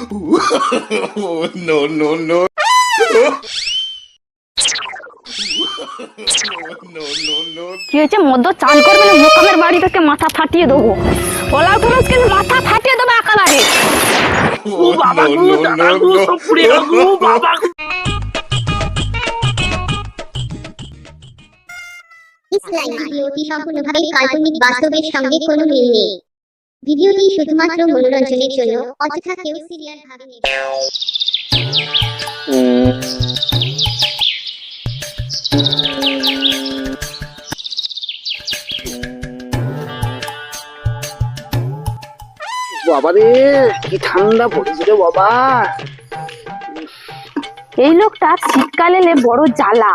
no, no, no. কি হয়েছে? মদ্য চান করবে না? মোকামের বাড়ি থেকে মাথা ফাটিয়ে দেবো। পলাও খরচ কিন্তু মাথা ফাটিয়ে দেবো একেবারে। ও বাবা গো দাদা গো সব পুড়ে গেল। গো বাবা ইস লাইভ ভিডিওটি সম্পূর্ণভাবে কাল্পনিক বাস্তবের সঙ্গে কোনো মিল নেই। ভিডিওটি শুধুমাত্র মনোরঞ্জনের জন্য অযথা কেউ সিরিয়াল ভাবে নেবে না। বাবা রে কি ঠান্ডা পড়েছে রে বাবা। এই লোকটা শীতকাল এলে বড় জ্বালা।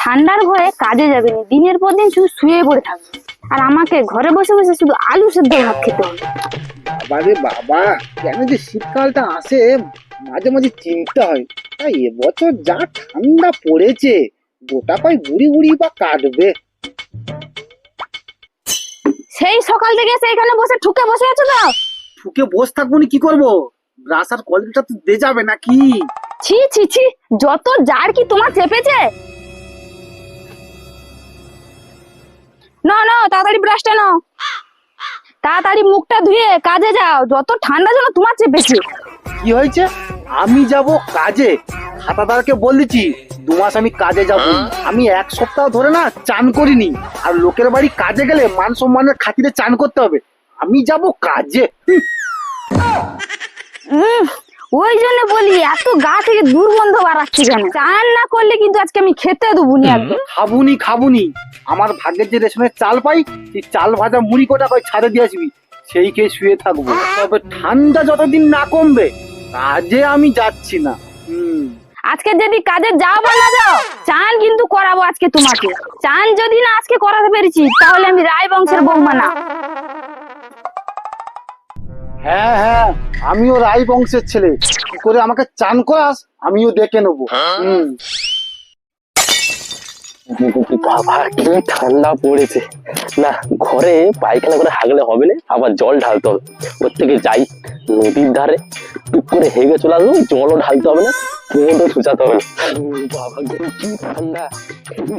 ঠান্ডার ভয়ে কাজে যাবে না দিনের পর দিন শুধু শুয়ে পড়ে থাকবে। আর আমাকে ঘরে বসে বসে শুধু আলু সেদ্ধ ভাত খেতে হবে। বাবা কেন যে শীতকালটা আসে মাঝে মাঝে চিন্তা হয়। তাই এবছর যা ঠান্ডা পড়েছে গোটা পাই বুড়ি বুড়ি বা কাটবে। সেই সকাল থেকে এসে এখানে বসে ঠুকে বসে আছো তো? ঠুকে বসে থাকব কি করব? ব্রাশ আর তো দে যাবে নাকি? ছি ছি ছি যত জার কি তোমার চেপেছে না না তাড়াতাড়ি ব্রাশটা নাও। তাড়াতাড়ি মুখটা ধুয়ে কাজে যাও। যত ঠান্ডা যেন তোমার চেপেছে কি হয়েছে? আমি যাব কাজে। খাতাদারকে বলেছি দু মাস আমি কাজে যাব। আমি এক সপ্তাহ ধরে না চান করিনি। আর লোকের বাড়ি কাজে গেলে মান সম্মানের খাতিরে চান করতে হবে। আমি যাব কাজে। ওই জন্য বলি এত গা থেকে দুর্গন্ধ বাড়াচ্ছে কেন? চান না করলে কিন্তু আজকে আমি খেতে দেবো নি একদম। খাবুনি খাবুনি। আমার ভাগ্যের যে রেশনের চাল পাই সেই চাল ভাজা মুড়ি কোটা কয় ছাড়ে দিয়ে আসবি সেই খেয়ে শুয়ে থাকব। তবে ঠান্ডা যতদিন না কমবে কাজে আমি যাচ্ছি না। হুম। আজকে যদি কাজে যা বা না যাও চান কিন্তু করাবো আজকে তোমাকে। চান যদি না আজকে করাতে পেরেছি তাহলে আমি রায় বংশের বৌমা না হ্যাঁ হ্যাঁ আমিও রাই বংশের ছেলে। কি করে আমাকে চান করাস আমিও দেখে নেব। হুম। বাবা, কি ঠান্ডা পড়েছে। না, ঘরে পায়খানা করে হাগলে হবে না, আবার জল ঢালতে হবে। ওর থেকে যাই নদীর ধারে, টুক করে হেগে চলে আসব, জলও ঢালতে হবে না কোমরও ছুচাতে হবে বাবা কি ঠান্ডা।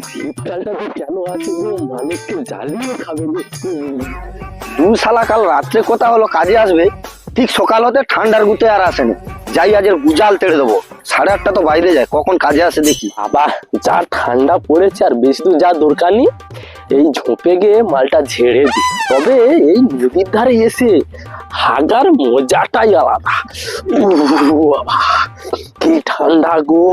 শীতকালটা তো কেন আছে মানুষকে জ্বালিয়ে খাবে দু শালা কাল রাত্রে কথা হলো, কাজে আসবে, ঠিক সকাল হতে ঠান্ডার গুতে আর আসেনি যাই আজের গুজাল তেড়ে দেবো। সাড়ে আটটা তো বাইরে যায় কখন কাজে আসে দেখি। আবার যা ঠান্ডা পড়েছে আর বেশি দূর যা দরকার নেই এই ঝোপে গিয়ে মালটা ঝেড়ে দি তবে এই নদীর ধারে এসে হাগার মজাটাই আলাদা। কি ঠান্ডা গো।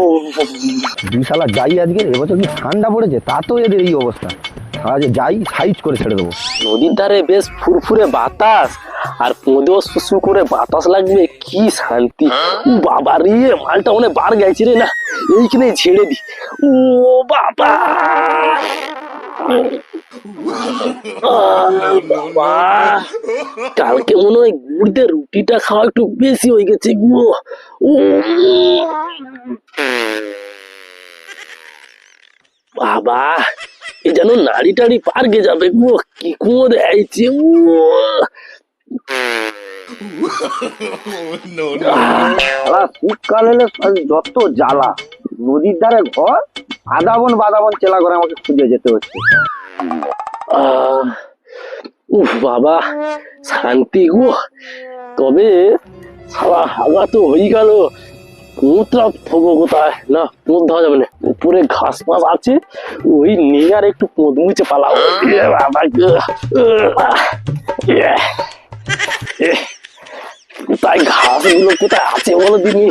দু শালা যাই আজকে এবছর কি ঠান্ডা পড়েছে? তা তো এদের এই অবস্থা। আজ যাই সাইজ করে ছেড়ে দেবো। নদীর ধারে বেশ ফুরফুরে বাতাস আর পোঁদেও শুশু করে বাতাস লাগবে কি শান্তি। উ বাবা রে মালটা অনেক বার গেছে রে না এইখানে ছেড়ে দি। ও বাবা! বাবা! কালকে মনে হয় গুড়তে রুটিটা খাওয়া একটু বেশি হয়ে গেছে গো। ও বাবা! এ যেন নাড়ি টাড়ি পার্কে যাবে গো কি কুঁয়ো দেয়ছে শীতকাল হলে যত জ্বালা। নদীর ধারে ঘর আদাবন বাদাবন চেলা করে আমাকে খুঁজে যেতে হচ্ছে। আহ, উফ বাবা শান্তি গো। তবে সারা হাগা তো হয়ে গেল। কোঁতরা থবো কোথায়? না কোঁত দেওয়া যাবে না। উপরে ঘাস ফাস আছে ওই নিয়ে আর একটু কোঁত মুছে পালাও। কোথায় ঘাসগুলো কোথায় আছে বলো দিনি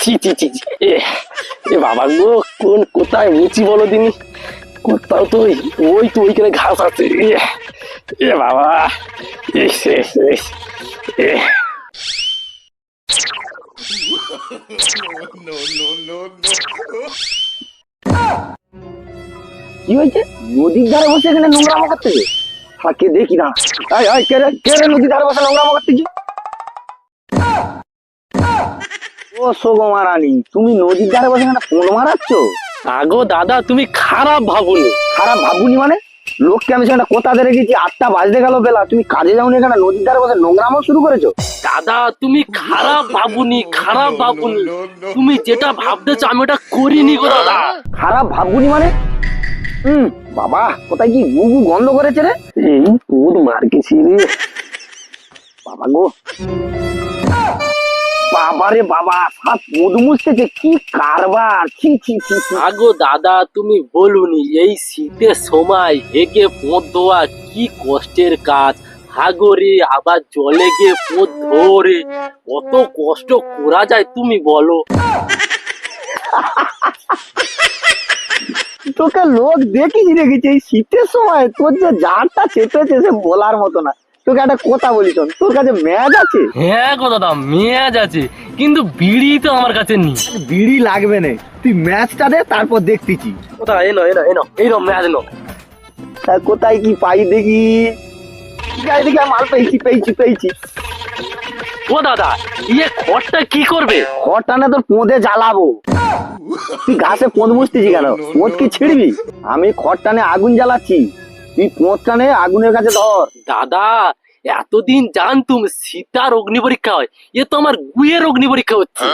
ছি ছি ছি এ বাবা গো কোন কোথায় মুচি বলো দিনি কোথাও তো ওই তো ওইখানে ঘাস আছে। এ, বাবা এ। No, no, no, no. কি হয়েছে? নদীর ধারে বসে এখানে নোংরামো করতেছে থাকে দেখি না? এই এই কে রে কে রে নদীর ধারে বসে নোংরামো করতেছি ও সোগমা রানী তুমি নদীর ধারে বসে এখানে ফোন মারাচ্ছ? আগো দাদা তুমি খারাপ ভাবুনি। খারাপ ভাবুনি মানে? লোককে আমি সেখানে কোথা ধরে গেছি আটটা বাজতে গেল বেলা। তুমি কাজে যাওনি এখানে? নদীর ধারে বসে নোংরামও শুরু করেছ? দাদা তুমি খারাপ ভাবুনি খারাপ ভাবুনি। তুমি যেটা ভাবতেছো আমি ওটা করিনি গো দাদা। খারাপ ভাবগুনি মানে? হুম বাবা কোথায় কি গু গু গন্ধ করেছে রে? এই পুর মার গেছি রে। বাবা গো। বাবা রে বাবা সাত মুদ মুছতেছে কি কারবার? ছি ছি ছি। আগো দাদা তুমি বলুনি এই শীতের সময় হেগে পোঁত দেওয়া কি কষ্টের কাজ? হাগরে আবার জলে গিয়ে পোঁত ধরে কত কষ্ট করা যায় তুমি বলো। তোকে লোক দেখিস রেখেছে এই শীতের সময়। তোর যে জারটা চেপেছে সে বলার মতো না। তোকে একটা কথা বলি শোন তোর কাছে ম্যাচ আছে? হ্যাঁ গো দাদা মেয়াজ আছে কিন্তু বিড়ি তো আমার কাছে নেই। বিড়ি লাগবে না তুই ম্যাচটা দে তারপর দেখতেছি কোথায়? এনো এনো এনো এই নো মেয়াজ নো তা কোথায় কি পাই দেখি? গায়ে দেখি মাল পেয়েছি পেয়েছি পেয়েছি। ও দাদা ইয়ে খড়টা কি করবে? খড়টা না তোর পোঁদে জ্বালাবো। তুই ঘাসে পোঁদ মুছতেছি কেন? পোঁদ কি ছিড়বি? আমি খড় টানে আগুন জ্বালাচ্ছি। তুই পোঁদ টানে আগুনের কাছে ধর। দাদা এতদিন জানতুম সীতার অগ্নি পরীক্ষা হয়। এ তো আমার গুয়ের অগ্নি পরীক্ষা হচ্ছে।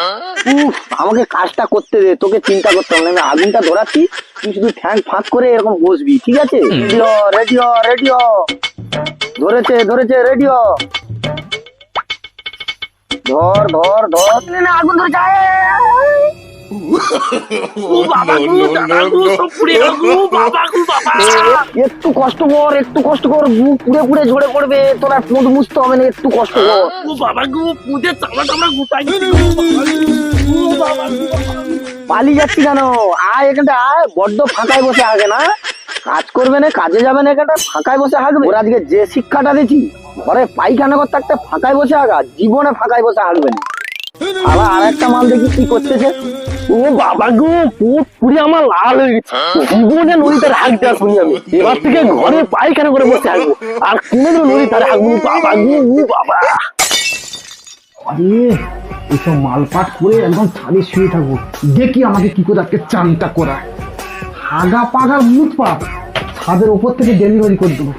উফ আমাকে কাজটা করতে দে তোকে চিন্তা করতে হবে না। আমি আগুনটা ধরাচ্ছি তুই শুধু ঠ্যাং ফাঁক করে এরকম বসবি ঠিক আছে? রেডিও রেডিও রেডিও ধরেছে ধরেছে রেডিও ধর ধর ধর। না আগুন ধরে একটু কষ্ট কর একটু কষ্ট কর বুক পুড়ে পুড়ে ঝরে পড়বে তোরা পোঁদ মুছতে হবে না একটু কষ্ট কর। বাবা গো পুঁতে চামড়া টামড়া গোটা গেছে ও বাবা গো পালিয়ে যাচ্ছি কেন? আয় এখানটা আয়। বড্ড ফাঁকায় বসে আগে না? কাজ করবে না কাজে যাবে না এখানটা ফাঁকায় বসে হাঁকবে। ওরা আজকে যে শিক্ষাটা দিচ্ছি ঘরে পায়খানা করতে একটা ফাঁকায় বসে আগা জীবনে ফাঁকায় বসে হাঁকবে না। আবার আর একটা মাল দেখি কি করতেছে? ও বাবা গো পুট পুড়ে আমার লাল হয়ে গেছে। জীবনে নদীতে হাঁকতে আসুনি আমি। এবার থেকে ঘরে পায়খানা করে বসে হাঁকবো আর কোনোদিন নদীর ধারে হাঁকবো বাবা গো, ও বাবা। আরে, এসব মালপাট করে একদম ছাদে শুয়ে থাকব। দেখি আমাকে কি করে আজকে চানটা করা হাগা পাগার মুখ পাপ। ছাদের ওপর থেকে ডেলিভারি করে দেবো।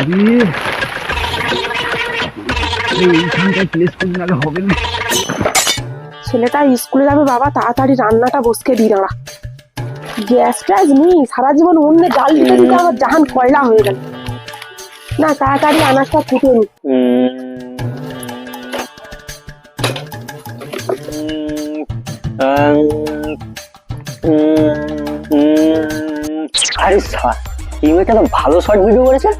আরে এইখানটায় প্লেস করে হবে না। ছেলেটা স্কুলে যাবে বাবা, তাড়াতাড়ি রান্নাটা বসকে দি দাঁড়া গ্যাস ট্যাস নি সারা জীবন অন্য জাল দিতে দিতে আমার জাহান কয়লা হয়ে গেল। না, তাড়াতাড়ি আনাজটা ফুটে নি। আরে ভালো শর্ট ভিডিও করেছে।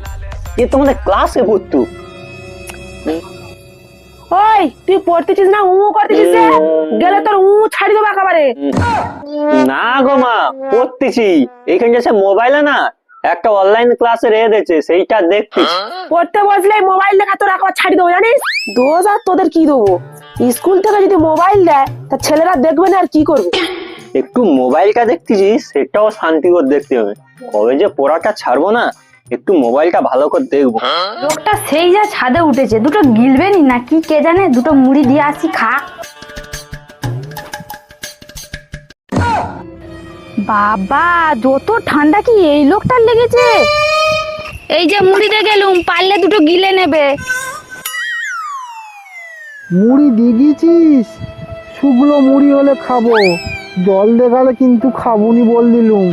এ তোমাদের ক্লাসে পড়তো। ওই তুই পড়তেছিস না? উ করতেছিস? গেলে তোর উ ছাড়ি দেবো একেবারে। না গো মা পড়তেছি। এইখানে যে মোবাইলে না একটা অনলাইন ক্লাসে রেখে দিয়েছে সেইটা দেখতেছি পড়তে বসলে মোবাইল দেখা তোর একবার ছাড়ি দেবো জানিস? দোষ আর তোদের কি দেবো? স্কুল থেকে যদি মোবাইল দেয় তা ছেলেরা দেখবে না আর কি করবে? একটু মোবাইলটা দেখতেছি সেটাও শান্তি করে দেখতে হবে। কবে যে পড়াটা ছাড়বো না একটু মোবাইলটা ভালো করে দেখব। লোকটা সেই যা ছাদে উঠেছে দুটো গিলবেনি না কি কে জানে দুটো মুড়ি দিয়ে আসি খা। বাবা যত ঠান্ডা কি এই লোকটার লেগেছে? এই যে মুড়িতে গেলুম পারলে দুটো গিলে নেবে। মুড়ি দিয়ে দিয়েছিস? শুকনো মুড়ি হলে খাব। জল দেখালে কিন্তু খাবুনি বল দিলুম।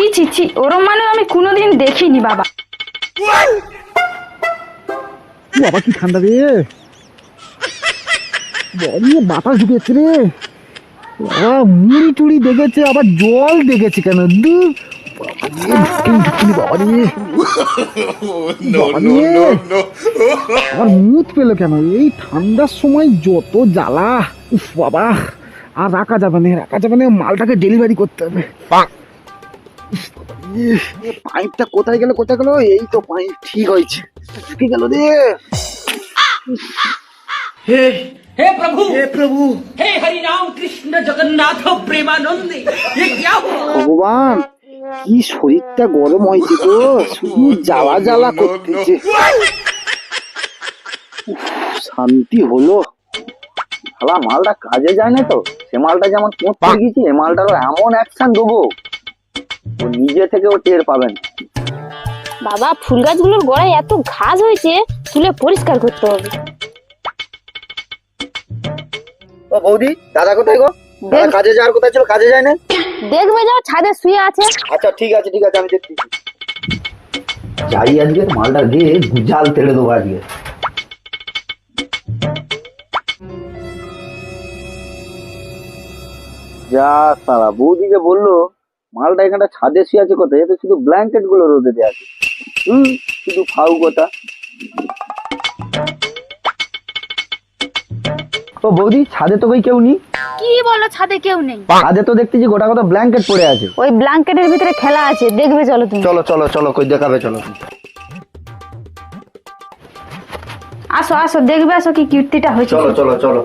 ছি ছি ছি ওরম মানে আমি কোনোদিন দেখিনি বাবা। বাবা কি ঠান্ডা রে। বাতাস ঢুকেছে রে। বাবা মুড়ি টুড়ি দেখেছে আবার জল দেখেছে কেন? দু বাবা রে। আবার মুত পেল কেন? এই ঠান্ডার সময় যত জ্বালা উফ বাবা আর রাখা যাবে না রাখা যাবে না মালটাকে ডেলিভারি করতে হবে। পাইপটা কোথায় গেল কোথায় গেল এই তো পাইপ ঠিক হয়েছে কি গেল রে हे प्रभु हे प्रभु हे हरि राम कृष्ण जगन्नाथ प्रेमानंद ये क्या हुआ ভগবান কি শরীরটা গরম হয়েছে তো শুধু জ্বালা জ্বালা করতেছে উফ, শান্তি হলো শালা মালটা কাজে যায় না তো সে মালটা যেমন পড়তে গেছি এ মালটারও এমন অ্যাকশন দেবো ও নিজে থেকে ও টের পাবেন। বাবা ফুল গাছগুলোর গোড়ায় এত ঘাস হয়েছে তুলে পরিষ্কার করতে হবে। ও বৌদি দাদা কোথায় গো? দাদা কাজে যাওয়ার কোথায় ছিল? কাজে যায় না দেখবে যাও ছাদে শুয়ে আছে। আচ্ছা ঠিক আছে ঠিক আছে আমি দেখছি। যাই আজকে মালটা গিয়ে গুজাল তেড়ে দেবো আজকে। যা সারা বৌদি যে বলল মালটা এখানটা ছাদে শুয়ে আছে কোথায়? এ তো শুধু ব্ল্যাঙ্কেটগুলো রোদে দেওয়া আছে। হুম শুধু ফাউ কথা ও বৌদি ছাদে তো কই কেউ নেই? কি বলো ছাদে কেউ নেই? ছাদে তো দেখতেছি গোটা গোটা ব্ল্যাঙ্কেট পড়ে আছে। ওই ব্ল্যাঙ্কেটের ভিতরে খেলা আছে দেখবে চলো তুমি। চলো চলো চলো কই দেখাবে চলো। আসো আসো দেখবে আসো কি কীর্তিটা হয়েছে। চলো চলো চলো।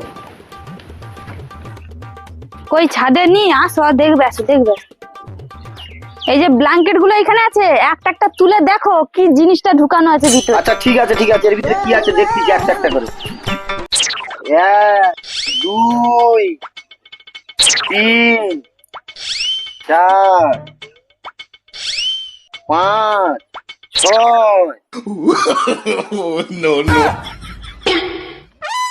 কই ছাদে নি আসো আর দেখবে আসো দেখবে আসো। এই যে ব্ল্যাঙ্কেটগুলো এখানে আছে একটা একটা তুলে দেখো কি জিনিসটা ঢুকানো আছে ভিতরে। আচ্ছা ঠিক আছে ঠিক আছে এর ভিতরে কি আছে দেখছি যে একটা একটা করে। এক দুই তিন চার পাঁচ ছয়।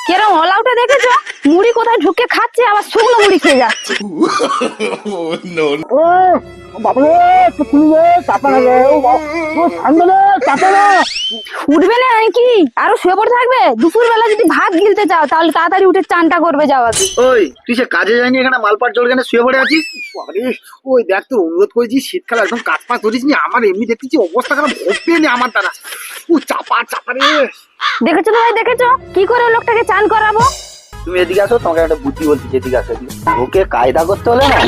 কেরম অল আউটে দেখেছ মুড়ি কোথায় ঢুকে খাচ্ছে আবার শুকনো মুড়ি খেয়ে যাচ্ছে উঠবে না নাকি আরও শুয়ে পড়ে থাকবে দুপুর বেলা যদি ভাত গিলতে চাও তাহলে তাড়াতাড়ি উঠে চানটা করবে যাওয়া ওই তুই সে কাজে যায়নি এখানে মালপাট জল কেন শুয়ে পড়ে আছিস ওই দেখ তোর অনুরোধ করেছি শীতকালে একদম কাজ পাস ধরিস নি আমার এমনি দেখতেছি অবস্থা খারাপ নি আমার দ্বারা ও চাপা চাপা রে দেখেছ তো ভাই দেখেছ? কি করে লোকটাকে চান করাবো? তুমি এদিকে আসো তোমাকে একটা বুদ্ধি বলছি এদিকে আসো এদিকে। ওকে কায়দা করতে হলে না?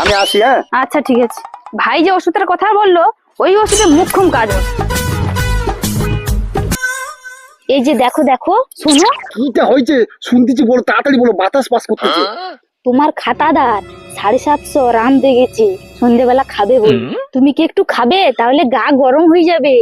আমি আসি হ্যাঁ? আচ্ছা ঠিক আছে। ভাই যে ওষুধের কথা বলল ওই ওষুধে মুখ্যম কাজ হবে। এই যে দেখো দেখো শোনো। কিটা হয়েছে? শুনতেছি বলো তাড়াতাড়ি বলো বাতাস পাস করতেছে। তোমার খাতাদার সাড়ে সাতশো রাম দেখেছে। সন্ধেবেলা খাবে বলি। তুমি কি একটু খাবে? তাহলে গা গরম হয়ে যাবে।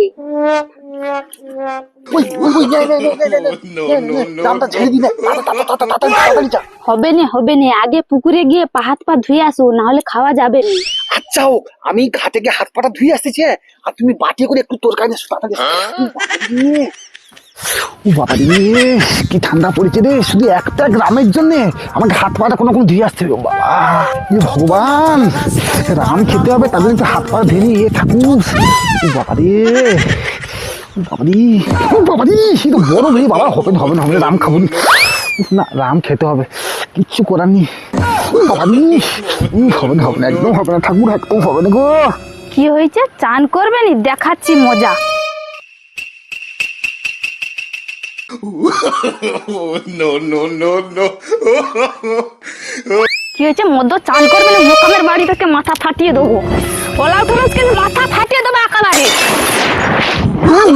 হবে না হবে না। আগে পুকুরে গিয়ে পা হাত পা ধুয়ে আসো না হলে খাওয়া যাবে না। আচ্ছা আমি ঘাটে গিয়ে হাত পাটা ধুয়ে আসতেছি হ্যাঁ? আর তুমি বাটি করে একটু তরকারি বাবা রে, কি ঠান্ডা পড়েছে রে। শুধু একটা গ্রামের জন্য আমাকে হাত পাটা কোনো কোনো ধুয়ে আসতে হবে ও বাবা। ভগবান, রাম খেতে হবে তাদের একটু হাত পা ধেয়ে এ ঠাকুর। বাবা রে, ও বাবা রে বাবা সে তো বড় মেয়ে বাবা, হবে হবে না, হবে রাম খাব না। রাম খেতে হবে, কিচ্ছু করার নেই। ও বাবা রে হবে না হবে না, একদম হবে না, ঠাকুর, একদম হবে না গো। কি হয়েছে? চান করবে নি? দেখাচ্ছি মজা। কি হয়েছে? মধ্য চান করবে না? মোকামের বাড়ি থেকে মাথা ফাটিয়ে দেবো। ওলা পুরুষ কিন্তু মাথা ফাটিয়ে দেবো একেবারে। হ্যাঁ,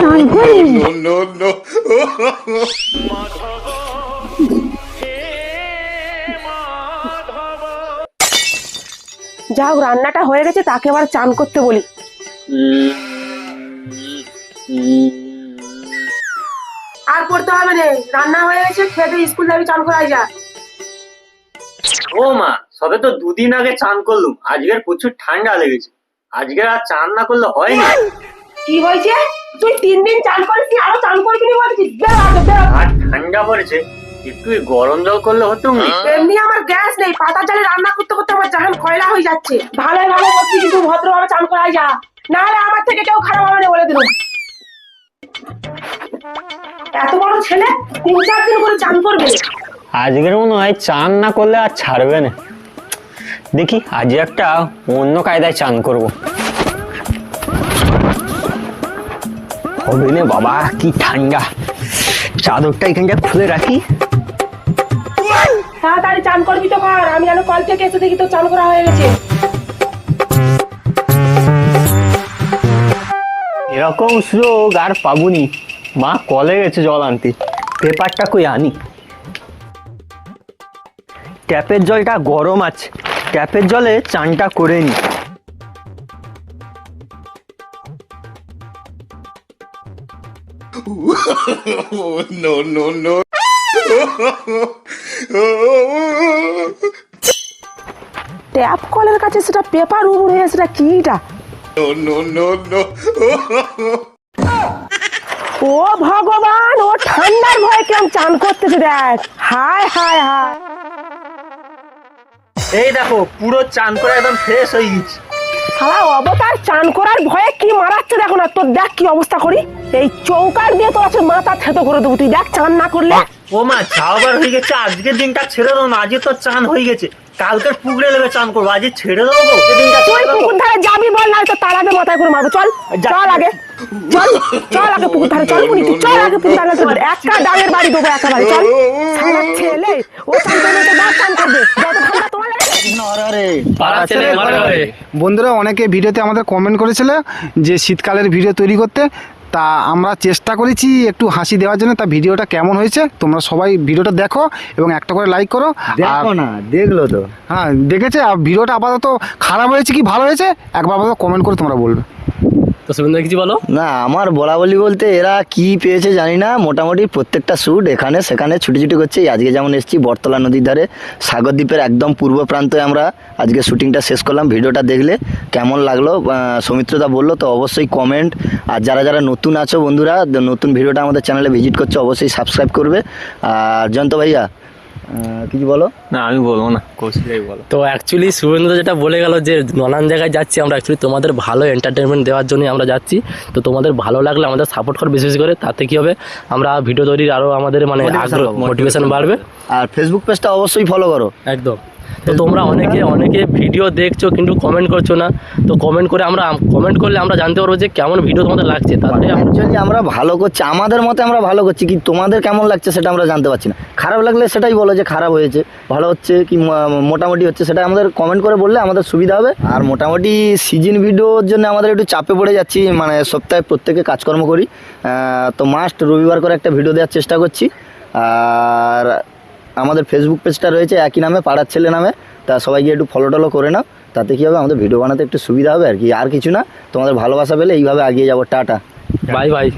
চান করবি। যা হোক রান্নাটা হয়ে গেছে তাকে আবার চান করতে বলি। আর করতে হবে না। রান্না হয়ে গেছে খেতে স্কুল যাবি চান করাই যা। ও মা সবে তো দুদিন আগে চান করলুম। আজকের প্রচুর ঠান্ডা লেগেছে। আজকে আর চান না করলে হয় না। কি হয়েছে? তুই তিন দিন চান করিস আরও চান করবি নি বলছিস। আর ঠান্ডা পড়েছে। একটু গরম জল করলে হতো না? এমনি আমার গ্যাস নেই পাতা চালে রান্না করতে করতে আমার জাহান কয়লা হয়ে যাচ্ছে। ভালো ভালো করছি কিন্তু ভদ্রভাবে চান করাই যা। না হলে আমার থেকে কেউ খারাপ হবে না বলে দিল এত বড় ছেলে? তিন চার দিন করে চান করবে। আজকের মনে হয় চান না করলে আর ছাড়বে না। দেখি আজ একটা অন্য কায়দায় চান করব। হবে বাবা কি ঠান্ডা। চাদরটা এখানটা খুলে রাখি। তাড়াতাড়ি চান করবি তো কর আমি যেন কল থেকে এসে দেখি তো চান করা হয়ে গেছে। এরকম সুযোগ আর পাবুনি মা কলে গেছে জল আনতে। পেপারটা কই আনি? ট্যাপের জলটা গরম আছে। ট্যাপের জলে চানটা করে নি। ট্যাপ কলের কাছে সেটা পেপার উবুর হয়ে সেটা কিটা? ও ভগবান ও ঠান্ডার ভয়ে কেমন চান করতেছে দেখ। হায় হায় হায়। এই দেখো পুরো চান করে একদম ফ্রেশ হয়ে গেছি। শালা অবতার চান করার ভয়ে কি মারাচ্ছে দেখো না। তোর দেখ কি অবস্থা করি। এই চৌকার দিয়ে তোর আছে মাথা থেতো করে দেবো। তুই দেখ চান না করলে। ও মা চাওয়াবার হয়ে গেছে। আজকের দিনটা ছেড়ে দাও না আজকে তো চান হয়ে গেছে। কালকে পুকুরে লেগে চান করব আজকে ছেড়ে দাও গো। দিনটা তুই পুকুর ধারে যাবি বল না তো তার আগে মাথায় করে মারবো। চল চল আগে। চল চল আগে পুকুর ধারে চল মুনি চল আগে পুকুর ধারে একটা ডাঙের বাড়ি দেবো একেবারে চল। শালা ছেলে ও চান করবে। লাগে বন্ধুরা অনেকে ভিডিওতে আমাদের কমেন্ট করেছিল যে শীতকালের ভিডিও তৈরি করতে। তা আমরা চেষ্টা করেছি একটু হাসি দেওয়ার জন্য। তা ভিডিওটা কেমন হয়েছে? তোমরা সবাই ভিডিওটা দেখো এবং একটা করে লাইক করো। আর দেখো না দেখল তো। হ্যাঁ দেখেছে। আর ভিডিওটা আপাতত খারাপ হয়েছে কি ভালো হয়েছে? একবার আপাতত কমেন্ট করে তোমরা বলবে। তো সুবিন্দর কিছু বলো? না, আমার বলা বলি বলতে এরা কি পেয়েছে জানি না। মোটামুটি প্রত্যেকটা শ্যুট এখানে, সেখানে ছুটি ছুটি করছে। আজকে যেমন এসেছি, বটতলা নদীর ধারে সাগর দ্বীপের একদম পূর্ব প্রান্তে আমরা আজকে শুটিংটা শেষ করলাম। ভিডিওটা দেখলে কেমন লাগল? সৌমিত্রদা বলল, তো অবশ্যই কমেন্ট আর যারা যারা নতুন আছো বন্ধুরা, নতুন ভিডিওটা আমাদের চ্যানেলে ভিজিট করছ, অবশ্যই সাবস্ক্রাইব করবে। আর জয়ন্ত ভাইয়া কিছু বলো? না আমি বলব না কৌশিকাই বলো। তো অ্যাকচুয়ালি শুভেন্দু যেটা বলে গেল যে নানান জায়গায় যাচ্ছি আমরা অ্যাকচুয়ালি তোমাদের ভালো এন্টারটেনমেন্ট দেওয়ার জন্যই আমরা যাচ্ছি। তো তোমাদের ভালো লাগলে আমাদের সাপোর্ট কর বিশেষ করে তাতে কি হবে? আমরা ভিডিও তৈরির আরও আমাদের মানে আগ্রহ মোটিভেশন বাড়বে। আর ফেসবুক পেজটা অবশ্যই ফলো করো। একদম। তো তোমরা অনেকে অনেকে ভিডিও দেখছ কিন্তু কমেন্ট করছ না তো কমেন্ট করে আমরা কমেন্ট করলে আমরা জানতে পারব যে কেমন ভিডিও তোমাদের লাগছে। আমরা অ্যাকচুয়ালি আমরা ভালো করছি আমাদের মতে আমরা ভালো করছি কি তোমাদের কেমন লাগছে সেটা আমরা জানতে পারছি না। খারাপ লাগলে সেটাই বলো যে খারাপ হয়েছে ভালো হচ্ছে কি মোটামুটি হচ্ছে সেটা আমাদের কমেন্ট করে বললে আমাদের সুবিধা হবে। আর মোটামুটি সিজন ভিডিওর জন্য আমাদের একটু চাপে পড়ে যাচ্ছি মানে সপ্তাহে প্রত্যেকে কাজকর্ম করি। তো মাস্ট রবিবার করে একটা ভিডিও দেওয়ার চেষ্টা করছি। আর আমাদের ফেসবুক পেজটা রয়েছে, একই নামে, পাড়ার ছেলে নামে। তা সবাই গিয়ে একটু ফলো টলো করে নাও, তাতে কী হবে, আমাদের ভিডিও বানাতে একটু সুবিধা হবে আর কি। আর কিছু না, তোমাদের ভালোবাসা পেলে এইভাবে এগিয়ে যাব। টাটা। Bye bye